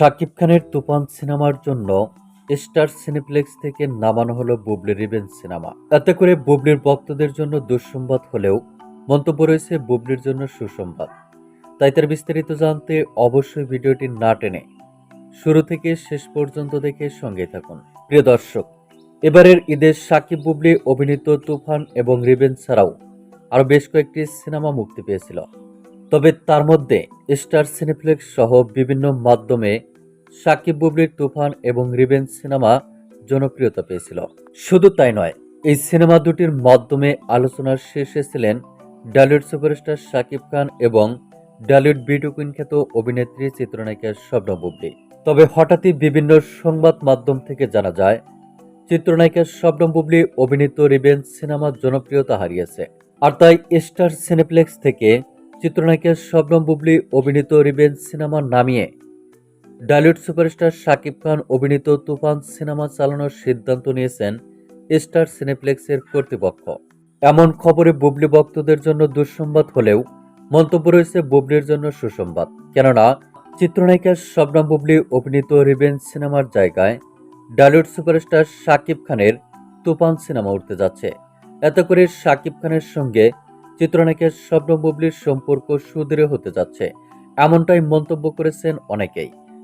শাকিব খানের তুফান সিনেমার জন্য স্টার সিনেপ্লেক্স থেকে নামানো হলো বুবলি রিভেন সিনেমা। তাতে করে বুবলির ভক্তদের জন্য দুঃসংবাদ হলেও মন্তব্য রয়েছে বুবলির জন্য সুসংবাদ। তাই তার বিস্তারিত জানতে অবশ্যই ভিডিওটি না টেনে শুরু থেকে শেষ পর্যন্ত দেখে সঙ্গে থাকুন। প্রিয় দর্শক, এবারের ঈদের সাকিব বুবলি অভিনীত তুফান এবং রিভেন ছাড়াও আরও বেশ কয়েকটি সিনেমা মুক্তি পেয়েছিল। তবে তার মধ্যে স্টার সিনেপ্লেক্স সহ বিভিন্ন মাধ্যমে সাকিব বুবলির তুফান এবং রিভেন সিনেমা জনপ্রিয়তা পেয়েছিল। শুধু তাই নয়, এই সিনেমা দুটির মাধ্যমে আলোচনার শীর্ষে ছিলেন ডালিউড সুপারস্টার শাকিব খান এবং ডালিউড বিউটি কুইন খ্যাত অভিনেত্রী চিত্রনায়িকা স্বপ্ন বুবলি। তবে হঠাৎই বিভিন্ন সংবাদ মাধ্যম থেকে জানা যায়, চিত্রনায়িকা স্বপ্ন বুবলি অভিনীত রিভেন সিনেমা জনপ্রিয়তা হারিয়েছে। আর তাই স্টার সিনেপ্লেক্স থেকে চিত্রনায়িকা শবনম বুবলি অভিনীত রিভেঞ্জ সিনেমা নামিয়ে ডালিউড সুপারস্টার শাকিব খান অভিনীত তুফান সিনেমা চালানোর সিদ্ধান্ত নিয়েছেন স্টার সিনেপ্লেক্সের কর্তৃপক্ষ। এমন খবরে বুবলি ভক্তদের জন্য দুঃসংবাদ হলেও মন্তব্য রয়েছে বুবলির জন্য সুসংবাদ। কেননা, চিত্রনায়িকা শবনম বুবলি অভিনীত রিভেঞ্জ সিনেমার জায়গায় ডালিউড সুপারস্টার শাকিব খানের তুফান সিনেমা উঠতে যাচ্ছে। এতে করে শাকিব খানের সঙ্গে চিত্রনায়িকা স্বপ্ন বুবলির সম্পর্ক সুদৃঢ় হতে যাচ্ছে, এমনটাই মন্তব্য করেছেন অনেকেই।